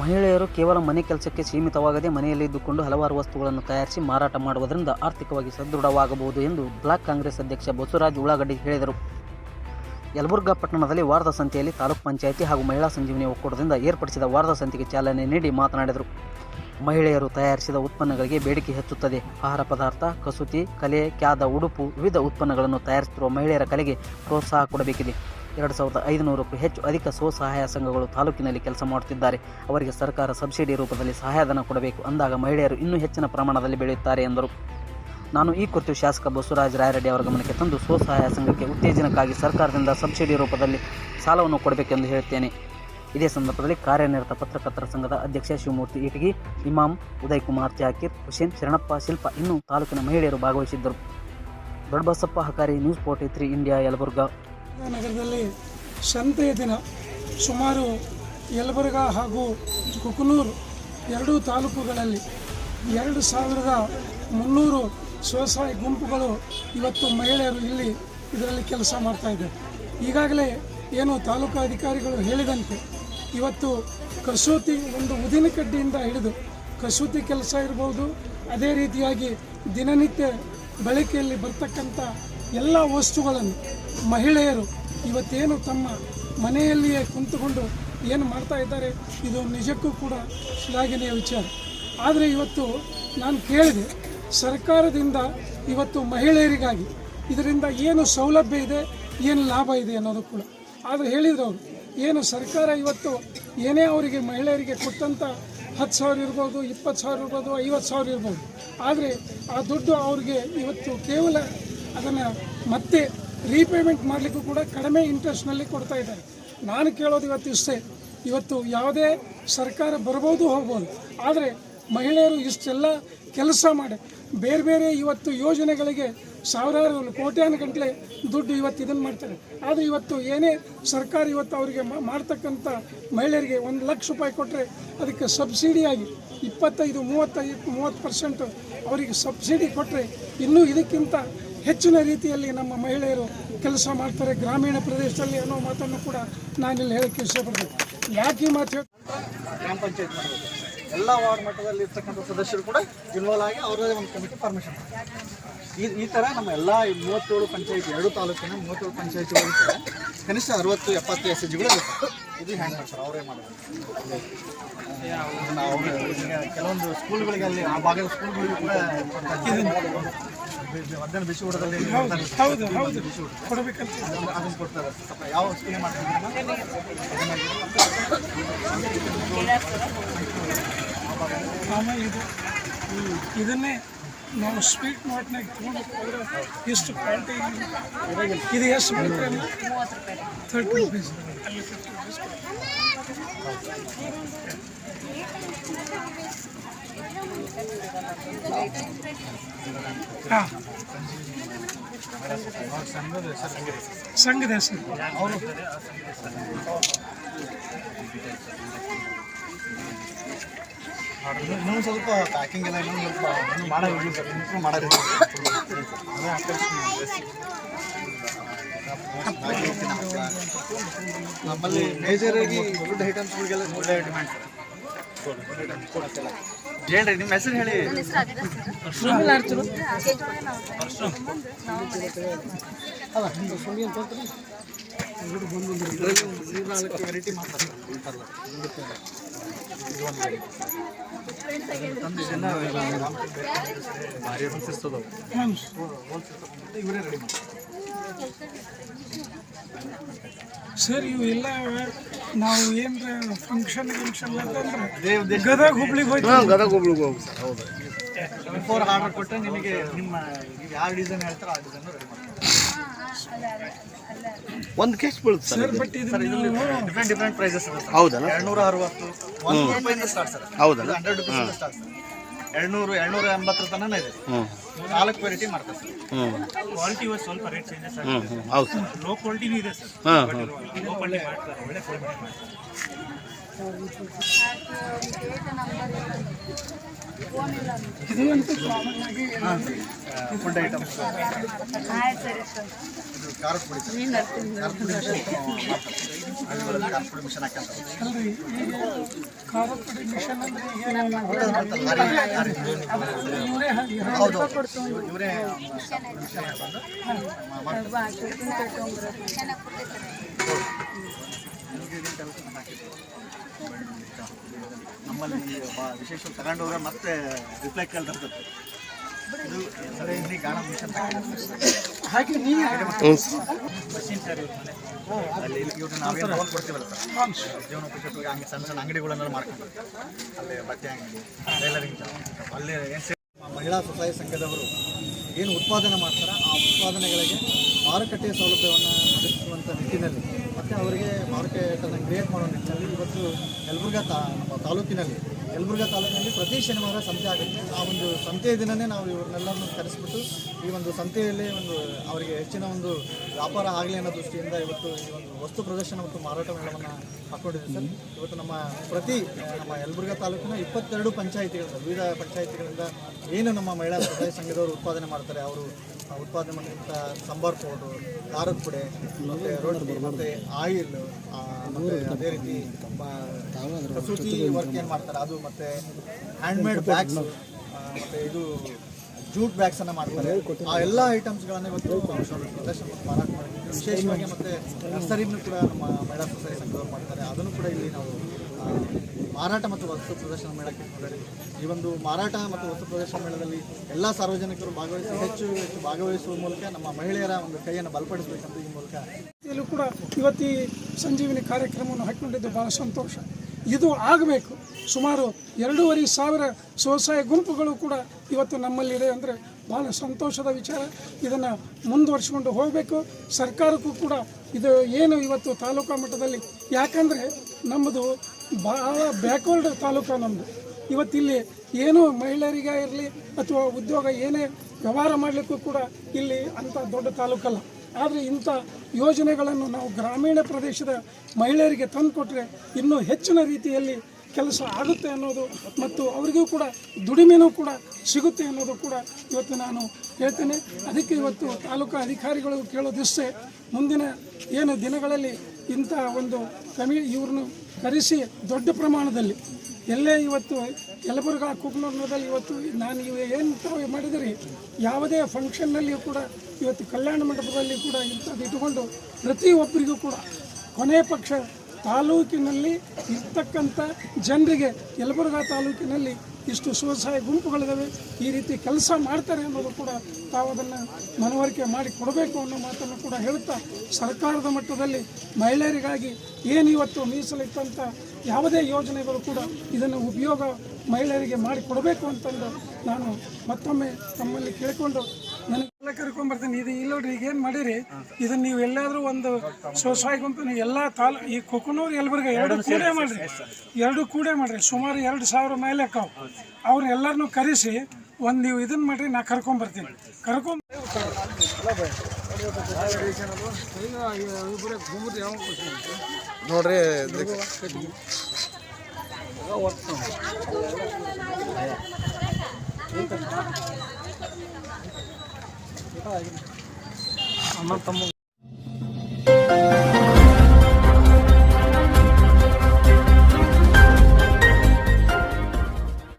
ಮಹಿಳೆಯರು ಕೇವಲ ಮನೆ ಕೆಲಸಕ್ಕೆ ಸೀಮಿತವಾಗದೆ ಮನೆಯಲ್ಲಿ ಇದ್ದುಕೊಂಡು ಹಲವಾರು ವಸ್ತುಗಳನ್ನು ತಯಾರಿಸಿ ಮಾರಾಟ ಮಾಡುವುದರಿಂದ ಆರ್ಥಿಕವಾಗಿ ಸದೃಢವಾಗಬಹುದು ಎಂದು ಬ್ಲಾಕ್ ಕಾಂಗ್ರೆಸ್ ಅಧ್ಯಕ್ಷ ಬಸವರಾಜ್ ಉಳ್ಳಾಗಡ್ಡಿ ಹೇಳಿದರು. ಯಲಬುರ್ಗಾ ಪಟ್ಟಣದಲ್ಲಿ ವಾರದ ಸಂತೆಯಲ್ಲಿ ತಾಲೂಕ್ ಪಂಚಾಯಿತಿ ಹಾಗೂ ಮಹಿಳಾ ಸಂಜೀವಿನಿ ಒಕ್ಕೂಟದಿಂದ ಏರ್ಪಡಿಸಿದ ವಾರದ ಸಂತೆಗೆ ಚಾಲನೆ ನೀಡಿ ಮಾತನಾಡಿದರು. ಮಹಿಳೆಯರು ತಯಾರಿಸಿದ ಉತ್ಪನ್ನಗಳಿಗೆ ಬೇಡಿಕೆ ಹೆಚ್ಚುತ್ತದೆ. ಆಹಾರ ಪದಾರ್ಥ, ಕಸೂತಿ, ಕಲೆ, ಕ್ಯಾದ, ಉಡುಪು, ವಿವಿಧ ಉತ್ಪನ್ನಗಳನ್ನು ತಯಾರಿಸುತ್ತಿರುವ ಮಹಿಳೆಯರ ಕಲೆಗೆ ಪ್ರೋತ್ಸಾಹ ಕೊಡಬೇಕಿದೆ. ಎರಡು ಸಾವಿರದ ಐದುನೂರಕ್ಕೂ ಹೆಚ್ಚು ಅಧಿಕ ಸ್ವಸಹಾಯ ಸಂಘಗಳು ತಾಲೂಕಿನಲ್ಲಿ ಕೆಲಸ ಮಾಡುತ್ತಿದ್ದಾರೆ. ಅವರಿಗೆ ಸರ್ಕಾರ ಸಬ್ಸಿಡಿ ರೂಪದಲ್ಲಿ ಸಹಾಯಧನ ಕೊಡಬೇಕು ಅಂದಾಗ ಮಹಿಳೆಯರು ಇನ್ನೂ ಹೆಚ್ಚಿನ ಪ್ರಮಾಣದಲ್ಲಿ ಬೆಳೆಯುತ್ತಾರೆ ಎಂದರು. ನಾನು ಈ ಕುರಿತು ಶಾಸಕ ಬಸವರಾಜ ರಾಯರೆಡ್ಡಿ ಅವರ ಗಮನಕ್ಕೆ ತಂದು ಸ್ವಸಹಾಯ ಸಂಘಕ್ಕೆ ಉತ್ತೇಜನಕ್ಕಾಗಿ ಸರ್ಕಾರದಿಂದ ಸಬ್ಸಿಡಿ ರೂಪದಲ್ಲಿ ಸಾಲವನ್ನು ಕೊಡಬೇಕೆಂದು ಹೇಳುತ್ತೇನೆ. ಇದೇ ಸಂದರ್ಭದಲ್ಲಿ ಕಾರ್ಯನಿರತ ಪತ್ರಕರ್ತರ ಸಂಘದ ಅಧ್ಯಕ್ಷ ಶಿವಮೂರ್ತಿ ಇಟಗಿ ಇಮಾಮ್ ಉದಯ್ ಕುಮಾರ್ ಜಾಕೀರ್, ಹುಸೇನ್ ಶರಣಪ್ಪ, ಶಿಲ್ಪ ಇನ್ನೂ ತಾಲೂಕಿನ ಮಹಿಳೆಯರು ಭಾಗವಹಿಸಿದ್ದರು. Doddabasappa Hakari news forty three India Yelburga. ನಗರದಲ್ಲಿ ಸಂತೆಯ ದಿನ ಸುಮಾರು ಯಲಬುರ್ಗ ಹಾಗೂ ಕುಕನೂರು ಎರಡೂ ತಾಲೂಕುಗಳಲ್ಲಿ ಎರಡು ಸಾವಿರದ ಮುನ್ನೂರು ಸ್ವಸಹಾಯ ಗುಂಪುಗಳು ಇವತ್ತು ಮಹಿಳೆಯರು ಇಲ್ಲಿ ಇದರಲ್ಲಿ ಕೆಲಸ ಮಾಡ್ತಾ ಈಗಾಗಲೇ ಏನು ತಾಲೂಕು ಅಧಿಕಾರಿಗಳು ಹೇಳಿದಂತೆ ಇವತ್ತು ಕಸೂತಿ ಒಂದು ಉದಿನ ಹಿಡಿದು ಕಸೂತಿ ಕೆಲಸ ಇರ್ಬೋದು. ಅದೇ ರೀತಿಯಾಗಿ ದಿನನಿತ್ಯ ಬಳಕೆಯಲ್ಲಿ ಬರ್ತಕ್ಕಂಥ ಎಲ್ಲ ವಸ್ತುಗಳನ್ನು ಮಹಿಳೆಯರು ಇವತ್ತೇನು ತಮ್ಮ ಮನೆಯಲ್ಲಿಯೇ ಕುಂತುಕೊಂಡು ಏನು ಮಾಡ್ತಾ ಇದ್ದಾರೆ, ಇದು ನಿಜಕ್ಕೂ ಕೂಡ ಶ್ಲಾಘನೀಯ ವಿಚಾರ. ಆದರೆ ಇವತ್ತು ನಾನು ಕೇಳಿದೆ, ಸರ್ಕಾರದಿಂದ ಇವತ್ತು ಮಹಿಳೆಯರಿಗಾಗಿ ಇದರಿಂದ ಏನು ಸೌಲಭ್ಯ ಇದೆ, ಏನು ಲಾಭ ಇದೆ ಅನ್ನೋದು ಕೂಡ. ಆದರೆ ಹೇಳಿದ್ರು ಏನು ಸರ್ಕಾರ ಇವತ್ತು ಏನೇ ಅವರಿಗೆ ಮಹಿಳೆಯರಿಗೆ ಕೊಟ್ಟಂಥ ಹತ್ತು ಸಾವಿರ ಇರ್ಬೋದು, ಇಪ್ಪತ್ತು ಸಾವಿರ ಇರ್ಬೋದು, ಐವತ್ತು ಸಾವಿರ ಇರ್ಬೋದು. ಆದರೆ ಆ ದುಡ್ಡು ಅವ್ರಿಗೆ ಇವತ್ತು ಕೇವಲ ಅದನ್ನು ಮತ್ತೆ ರೀಪೇಮೆಂಟ್ ಮಾಡಲಿಕ್ಕೂ ಕೂಡ ಕಡಿಮೆ ಇಂಟ್ರೆಸ್ಟ್ನಲ್ಲಿ ಕೊಡ್ತಾ ಇದ್ದಾರೆ. ನಾನು ಕೇಳೋದು ಇವತ್ತು ಇಷ್ಟೇ. ಇವತ್ತು ಯಾವುದೇ ಸರ್ಕಾರ ಬರ್ಬೋದು, ಹೋಗ್ಬೋದು. ಆದರೆ ಮಹಿಳೆಯರು ಇಷ್ಟೆಲ್ಲ ಕೆಲಸ ಮಾಡಿ, ಬೇರೆ ಬೇರೆ ಇವತ್ತು ಯೋಜನೆಗಳಿಗೆ ಸಾವಿರಾರು ಕೋಟ್ಯಾನು ಗಂಟಲೆ ದುಡ್ಡು ಇವತ್ತು ಇದನ್ನು ಮಾಡ್ತಾರೆ. ಆದರೆ ಇವತ್ತು ಏನೇ ಸರ್ಕಾರ ಇವತ್ತು ಅವರಿಗೆ ಮಾಡ್ತಕ್ಕಂಥ ಮಹಿಳೆಯರಿಗೆ ಒಂದು ಲಕ್ಷ ರೂಪಾಯಿ ಕೊಟ್ಟರೆ ಅದಕ್ಕೆ ಸಬ್ಸಿಡಿಯಾಗಿ ಇಪ್ಪತ್ತೈದು, ಮೂವತ್ತೈದು, ಮೂವತ್ತು ಪರ್ಸೆಂಟ್ ಅವರಿಗೆ ಸಬ್ಸಿಡಿ ಕೊಟ್ಟರೆ ಇನ್ನೂ ಇದಕ್ಕಿಂತ ಹೆಚ್ಚಿನ ರೀತಿಯಲ್ಲಿ ನಮ್ಮ ಮಹಿಳೆಯರು ಕೆಲಸ ಮಾಡ್ತಾರೆ ಗ್ರಾಮೀಣ ಪ್ರದೇಶದಲ್ಲಿ ಅನ್ನೋ ಮಾತನ್ನು ಕೂಡ ನಾನಿಲ್ಲಿ ಹೇಳಕ್ಕೆ ಇಷ್ಟಪಡ್ತೀನಿ. ಯಾಕೆ ಈ ಮಾತು ಗ್ರಾಮ ಪಂಚಾಯತ್ ಎಲ್ಲ ವಾರ್ಡ್ ಮಟ್ಟದಲ್ಲಿ ಇರ್ತಕ್ಕಂಥ ಸದಸ್ಯರು ಕೂಡ ಇನ್ವಾಲ್ವ್ ಆಗಿ ಅವರದೇ ಒಂದು ಕಮಿಟಿ ಫಾರ್ಮೇಷನ್ ಈ ಈ ಥರ ನಮ್ಮ ಎಲ್ಲ ಈ ಮೂವತ್ತೇಳು ಪಂಚಾಯಿತಿ ಎರಡು ತಾಲೂಕಿನ ಮೂವತ್ತೇಳು ಪಂಚಾಯತ್ಗಳು ಕನಿಷ್ಠ ಅರವತ್ತು ಎಪ್ಪತ್ತು ಎಸ್ ಎಚ್ ಜಿಗಳು ಇದು ಹ್ಯಾಂಗ್ ಮಾಡ್ತಾರೆ? ಅವರೇ ಮಾಡೋದು. ಕೆಲವೊಂದು ಸ್ಕೂಲ್ಗಳಿಗೆ ಅಲ್ಲಿ ಆ ಭಾಗದ ಸ್ಕೂಲ್ಗಳಿಗೆ ಕೂಡ ಮಧ್ಯಾಹ್ನ ಬಿಸಿ ಊಟದಲ್ಲಿ ಹೌದು ಹೌದು ಕೊಡಬೇಕಂತ. ಅದನ್ನು ಕೊಡ್ತಾರೆ. ಯಾವ ಸ್ಕೂಲ್ ಮಾಡ್ತಾರೆ? ಇದನ್ನೇ ನಾವು ಸ್ವೀಟ್ ಮಾರ್ಟ್ನಾಗ ತೊಗೊಂಡು ಹೋದ್ರೆ ಎಷ್ಟು ಕ್ವಾಲಿಟಿ ಇದು ಎಷ್ಟು ಬೀಳ್ತಾರೆ ತರ್ಟಿ ರುಪೀಸ್ ಅಲ್ಲಿ ಫಿಫ್ಟಿ ರುಪೀಸ್ ಹಾಂ. ಸಂಘದ ಹೆಸರು. ಅವರು ಇನ್ನೊಂದು ಸ್ವಲ್ಪ ಪ್ಯಾಕಿಂಗ್ ಎಲ್ಲ ಇನ್ನೊಂದು ಸ್ವಲ್ಪ ಇನ್ನೂ ಮಾಡೋದು ಸರ್ ಇಂಪ್ರೂವ್ ಮಾಡೋದು ಅದೇ ನಮ್ಮಲ್ಲಿ ಮೇಜರ್ ಆಗಿ ಫುಡ್ ಐಟಮ್ಸ್ಗಳಿಗೆಲ್ಲ ಒಳ್ಳೆ ಡಿಮ್ಯಾಂಡ್ ಏನ್ರಿ ನಿಮ್ಮ ಹೆಸರು ಹೇಳಿ? ವೆರೈಟಿ ಮಾಡ್ತಾರೆ. ಭಾರಿ ಅನಿಸ್ತದವು ಇವರೇ ರೆಡಿ ಸರ್ ಇವು ಎಲ್ಲ ನಾವು ಏನ್ರ ಫಂಕ್ಷನ್ ಗಿಂಕ್ಷನ್ ಅಂತಂದ್ರೆ ಗದಗ ಹುಬ್ಳಿಗೆ ಹೋಗ್ತೀವಿ ಗದಗ ಹುಬ್ಳಿಗೆ ಹೋಗಿ ಸರ್ ಹೌದು ಬಿಫೋರ್ ಆರ್ಡರ್ ಕೊಟ್ಟರೆ ನಿಮಗೆ ನಿಮ್ಮ ಯಾವ ಡಿಸೈನ್ ಹೇಳ್ತಾರೋ ಆ ಡಿಸೈನ್ ರೆಡಿ ಒಂದು ಕೆಸ್ ಬೀಳುತ್ತೆ ಸರ್. ಸರ್ ಬಟ್ ಸರ್ ಇದನ್ನ ಇದರಲ್ಲಿ ಡಿಫ್ರೆಂಟ್ ಡಿಫ್ರೆಂಟ್ ಪ್ರೈಸಸ್ ಇದೆ ಸರ್. ಹೌದಲ್ಲ? ಎರಡ್ನೂರ ಅರವತ್ತು ಒಂದು ರೂಪಾಯಿಂದ ಸ್ಟಾರ್ಟ್ ಸರ್. ಹೌದಲ್ಲ? Hundred rupees start sir. ಎರಡ್ನೂರು ಎರಡ್ನೂರ ಎಂಬತ್ತರ ತನಕ ಇದೆ. ಹ್ಞೂ ನಾಲ್ಕು ವೆರೈಟಿ ಮಾಡ್ತಾರೆ ಸರ್. ಹ್ಞೂ ಕ್ವಾಲಿಟಿ ಸ್ವಲ್ಪ ರೇಟ್ ಚೇಂಜಸ್ ಹ್ಞೂ ಹ್ಞೂ ಹೌದು ಸರ್. ಲೋ ಕ್ವಾಲಿಟಿನೂ ಇದೆ ಸರ್. ಹಾಂ ಹಾಂ ಲೋ ಕ್ವಾಲಿಟಿ ಮಾಡ್ತಾರೆ ಒಳ್ಳೆ ಕ್ವಾಲಿಟಿ ಮಾಡ್ತಾರೆ. ಫುಡ್ ಐಟಮ್ಸ್ ಇದು ಖಾರದ ಪುಡಿ. ಖಾರದ ಪುಡಿ ಮಿಷನ್ ಹಳ್ಳಿಗಳಲ್ಲಿ ಖಾರದ ಪುಡಿ ಮಿಷನ್ ಹಾಗೆ ಹೌದು ಇವರೇ ಮಿಷನ್ ಹಾಕೊಂಡು ನಮ್ಮಲ್ಲಿ ವಿಶೇಷ ತಗೊಂಡು ಹೋದ್ರೆ ಮತ್ತೆ ರಿಪ್ಲೈ ಕೇಳ್ತಾರೆ. ಇದು ಅಂದರೆ ಇಲ್ಲಿ ಗಾಣ ಮಿಷನ್ ಹಾಗೆ ನೀವು ಅಲ್ಲಿ ಇವ್ರು ನಾವೇ ಲೋನ್ ಕೊಡ್ತೀವಲ್ಲ ಸರ್? ಜೀವನೋಪಯೋಗಿ ಹಂಗೆ ಸಣ್ಣ ಸಣ್ಣ ಅಂಗಡಿಗಳನ್ನೆಲ್ಲ ಮಾಡ್ಕೊಂಡು ಅಲ್ಲಿ ಬಟ್ಟೆ ಅಂಗಡಿ ಟೈಲರಿಂಗ್ ಅಲ್ಲಿ ಏನು ಮಹಿಳಾ ಸ್ವಸಹಾಯ ಸಂಘದವರು ಏನು ಉತ್ಪಾದನೆ ಮಾಡ್ತಾರೆ ಆ ಉತ್ಪಾದನೆಗಳಿಗೆ ಮಾರುಕಟ್ಟೆಯ ಸೌಲಭ್ಯವನ್ನು ಒದಗಿಸುವಂಥ ನಿಟ್ಟಿನಲ್ಲಿ ಮತ್ತು ಅವರಿಗೆ ಮಾರುಕಟ್ಟೆಯನ್ನು ಕ್ರಿಯೇಟ್ ಮಾಡೋ ನಿಟ್ಟಿನಲ್ಲಿ ಇವತ್ತು ಯಲಬುರ್ಗಾ ತಾ, ನಮ್ಮ ತಾಲೂಕಿನಲ್ಲಿ, ಯಲಬುರ್ಗಾ ತಾಲೂಕಿನಲ್ಲಿ ಪ್ರತಿ ಶನಿವಾರ ಸಂತೆ ಆಗುತ್ತೆ. ಆ ಒಂದು ಸಂತೆಯ ದಿನವೇ ನಾವು ಇವ್ರನ್ನೆಲ್ಲರನ್ನು ಕರೆಸಿಬಿಟ್ಟು ಈ ಒಂದು ಸಂತೆಯಲ್ಲಿ ಒಂದು ಅವರಿಗೆ ಹೆಚ್ಚಿನ ಒಂದು ವ್ಯಾಪಾರ ಆಗಲಿ ಅನ್ನೋ ದೃಷ್ಟಿಯಿಂದ ಇವತ್ತು ಈ ಒಂದು ವಸ್ತು ಪ್ರದರ್ಶನ ಮತ್ತು ಮಾರಾಟ ಮೇಳವನ್ನು ಹಾಕ್ಕೊಂಡಿದ್ದೀವಿ ಸರ್. ಇವತ್ತು ನಮ್ಮ ಪ್ರತಿ, ನಮ್ಮ ಯಲಬುರ್ಗಾ ತಾಲೂಕಿನ ಇಪ್ಪತ್ತೆರಡು ಪಂಚಾಯಿತಿಗಳಿಂದ, ವಿವಿಧ ಪಂಚಾಯಿತಿಗಳಿಂದ ಏನು ನಮ್ಮ ಮಹಿಳಾ ಸ್ವಸಹಾಯ ಸಂಘದವರು ಉತ್ಪಾದನೆ ಮಾಡ್ತಾರೆ, ಅವರು ಉತ್ಪಾದನೆ ಮಾಡಿದಂಥ ಸಾಂಬಾರ್ ಪೌಡ್ರು, ಖಾರದ ಪುಡಿ, ಮತ್ತು ರೊಟ್ಟಿ, ಮತ್ತು ಆಯಿಲ್ ಮತ್ತು ಅದೇ ರೀತಿ ಕಸೂತಿ ವರ್ಕ್ ಏನು ಮಾಡ್ತಾರೆ, ಅದು ಮತ್ತು ಹ್ಯಾಂಡ್ಮೇಡ್ ಬ್ಯಾಗ್ಸ್ ಮತ್ತು ಇದು ಜೂಟ್ ಬ್ಯಾಗ್ಸನ್ನು ಮಾಡ್ತಾರೆ. ಆ ಎಲ್ಲ ಐಟಮ್ಸ್ಗಳನ್ನು ಇವತ್ತು ಪ್ರದರ್ಶನ ಮಾರಾಟ ಮಾಡಿದ್ದೀವಿ. ವಿಶೇಷವಾಗಿ ಮತ್ತೆ ನರ್ಸರಿನೂ ಕೂಡ ನಮ್ಮ ಮಹಿಳಾ ಸೊಸೈಟಿ ಸಂಘದವ್ರು ಮಾಡ್ತಾರೆ. ಅದನ್ನು ಕೂಡ ಇಲ್ಲಿ ನಾವು ಮಾರಾಟ ಮತ್ತು ವಸ್ತು ಪ್ರದರ್ಶನ ಮೇಳಕ್ಕೆ. ಈ ಒಂದು ಮಾರಾಟ ಮತ್ತು ವಸ್ತು ಪ್ರದರ್ಶನ ಮೇಳದಲ್ಲಿ ಎಲ್ಲ ಸಾರ್ವಜನಿಕರು ಭಾಗವಹಿಸಿ ಹೆಚ್ಚು ಹೆಚ್ಚು ಭಾಗವಹಿಸುವ ಮೂಲಕ ನಮ್ಮ ಮಹಿಳೆಯರ ಒಂದು ಕೈಯನ್ನು ಬಲಪಡಿಸಬೇಕಂತ ಈ ಮೂಲಕ ಇಲ್ಲೂ ಕೂಡ ಇವತ್ತು ಸಂಜೀವಿನಿ ಕಾರ್ಯಕ್ರಮವನ್ನು ಹಾಕಿಕೊಂಡಿದ್ದು ಭಾಳ ಸಂತೋಷ. ಇದು ಆಗಬೇಕು. ಸುಮಾರು ಎರಡೂವರೆ ಸಾವಿರ ಸ್ವಸಹಾಯ ಗುಂಪುಗಳು ಕೂಡ ಇವತ್ತು ನಮ್ಮಲ್ಲಿದೆ ಅಂದರೆ ಭಾಳ ಸಂತೋಷದ ವಿಚಾರ. ಇದನ್ನು ಮುಂದುವರಿಸಿಕೊಂಡು ಹೋಗಬೇಕು. ಸರ್ಕಾರಕ್ಕೂ ಕೂಡ ಇದು ಏನು ಇವತ್ತು ತಾಲೂಕಾ ಮಟ್ಟದಲ್ಲಿ ಯಾಕಂದರೆ ನಮ್ಮದು ಭಾಳ ಬ್ಯಾಕ್ವರ್ಡ್ ತಾಲೂಕು ನಮ್ಮದು ಇವತ್ತಿಲ್ಲಿ ಏನು ಮಹಿಳೆಯರಿಗೆ ಇರಲಿ ಅಥವಾ ಉದ್ಯೋಗ ಏನೇ ವ್ಯವಹಾರ ಮಾಡಲಿಕ್ಕೂ ಕೂಡ ಇಲ್ಲಿ ಅಂಥ ದೊಡ್ಡ ತಾಲೂಕಲ್ಲ. ಆದರೆ ಇಂಥ ಯೋಜನೆಗಳನ್ನು ನಾವು ಗ್ರಾಮೀಣ ಪ್ರದೇಶದ ಮಹಿಳೆಯರಿಗೆ ತಂದುಕೊಟ್ರೆ ಇನ್ನೂ ಹೆಚ್ಚಿನ ರೀತಿಯಲ್ಲಿ ಕೆಲಸ ಆಗುತ್ತೆ ಅನ್ನೋದು ಮತ್ತು ಅವರಿಗೂ ಕೂಡ ದುಡಿಮೆನೂ ಕೂಡ ಸಿಗುತ್ತೆ ಅನ್ನೋದು ಕೂಡ ಇವತ್ತು ನಾನು ಹೇಳ್ತೇನೆ. ಅದಕ್ಕೆ ಇವತ್ತು ತಾಲೂಕು ಅಧಿಕಾರಿಗಳು ಕೇಳೋದಿಷ್ಟೇ ಮುಂದಿನ ಏನು ದಿನಗಳಲ್ಲಿ ಇಂಥ ಒಂದು ಕಮಿ ಇವ್ರನ್ನು ಕರೆಸಿ ದೊಡ್ಡ ಪ್ರಮಾಣದಲ್ಲಿ. ಎಲ್ಲೇ ಇವತ್ತು ಯಲಬುರ್ಗ ಕುಗ್ನೂರ್ನದಲ್ಲಿ ಇವತ್ತು ನಾನು ಇವು ಏನು ತಾವು ಮಾಡಿದಿರಿ, ಯಾವುದೇ ಫಂಕ್ಷನ್ನಲ್ಲಿಯೂ ಕೂಡ ಇವತ್ತು ಕಲ್ಯಾಣ ಮಂಟಪದಲ್ಲಿ ಕೂಡ ಇಂಥದ್ದು ಇಟ್ಟುಕೊಂಡು ಪ್ರತಿಯೊಬ್ಬರಿಗೂ ಕೂಡ ಕೊನೆ ಪಕ್ಷ ತಾಲೂಕಿನಲ್ಲಿ ಇರ್ತಕ್ಕಂಥ ಜನರಿಗೆ ಯಲಬುರ್ಗ ತಾಲೂಕಿನಲ್ಲಿ ಇಷ್ಟು ಸ್ವಸಹಾಯ ಗುಂಪುಗಳಿದ್ದಾವೆ ಈ ರೀತಿ ಕೆಲಸ ಮಾಡ್ತಾರೆ ಅನ್ನೋದು ಕೂಡ ತಾವು ಅದನ್ನು ಮನವರಿಕೆ ಮಾಡಿ ಕೊಡಬೇಕು ಅನ್ನೋ ಮಾತನ್ನು ಕೂಡ ಹೇಳುತ್ತಾ ಸರ್ಕಾರದ ಮಟ್ಟದಲ್ಲಿ ಮಹಿಳೆಯರಿಗಾಗಿ ಏನು ಇವತ್ತು ಮೀಸಲಿಟ್ಟಂಥ ಯಾವುದೇ ಯೋಜನೆಗಳು ಕೂಡ ಇದನ್ನು ಉಪಯೋಗ ಮಹಿಳೆಯರಿಗೆ ಮಾಡಿಕೊಡಬೇಕು ಅಂತಂದು ನಾನು ಮತ್ತೊಮ್ಮೆ ತಮ್ಮಲ್ಲಿ ಕೇಳಿಕೊಂಡು ನನಗೆಲ್ಲ ಕರ್ಕೊಂಡ್ಬರ್ತೀನಿ ಇದು ಇಲ್ಲ ನೋಡ್ರಿ ಈಗ ಏನು ಮಾಡಿರಿ? ಇದನ್ನ ನೀವು ಎಲ್ಲಾದ್ರೂ ಒಂದು ಸ್ವಸಹಾಯ ಗುಂಪಿನ ಎಲ್ಲ ತಾಲ್ ಈ ಕೊಕ್ಕನೂರು ಎಲ್ಬರ್ಗ ಎರಡು ಕೂಡೇ ಮಾಡ್ರಿ. ಎರಡು ಕೂಡೇ ಮಾಡ್ರಿ. ಸುಮಾರು ಎರಡು ಸಾವಿರ ಮೇಲೆ ಅಕ್ಕಾವು. ಅವ್ರು ಎಲ್ಲರನ್ನೂ ಕರೆಸಿ ಒಂದು ನೀವು ಇದನ್ನ ಮಾಡ್ರಿ ನಾ ಕರ್ಕೊಂಬರ್ತೀನಿ ಕರ್ಕೊಂಡ್ ನೋಡ್ರಿ ಅಮ್ಮ ತಮ್ಮ